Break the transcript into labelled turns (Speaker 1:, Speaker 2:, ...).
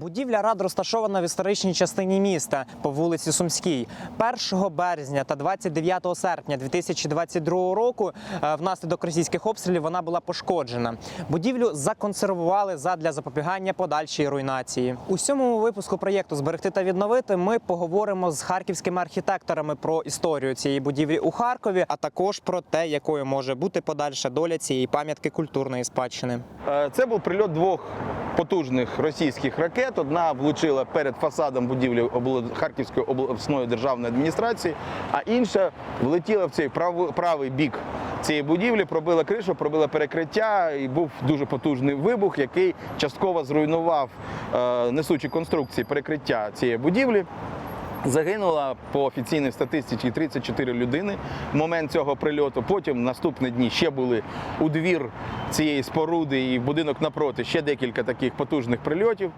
Speaker 1: Будівля рад розташована в історичній частині міста по вулиці Сумській. 1 березня та 29 серпня 2022 року е, внаслідок російських обстрілів вона була пошкоджена. Будівлю законсервували задля запобігання подальшої руйнації. У сьомому випуску проєкту Зберегти та відновити ми поговоримо з харківськими архітекторами про історію цієї будівлі у Харкові, а також про те, якою може бути подальша доля цієї пам'ятки культурної спадщини.
Speaker 2: Е, Це був прильот двох потужних російських ракет. Одна влучила перед фасадом будівлі Харківської обласної державної адміністрації, а інша влетіла в цей правий бік цієї будівлі, пробила кришу, пробила перекриття, і був дуже потужний вибух, який частково зруйнував е, несучі конструкції перекриття цієї будівлі. Загинула по офіційній статистиці 34 людини в момент цього прильоту. Потім наступні дні ще були у двір цієї споруди і в будинок напроти ще декілька таких потужних прильотів.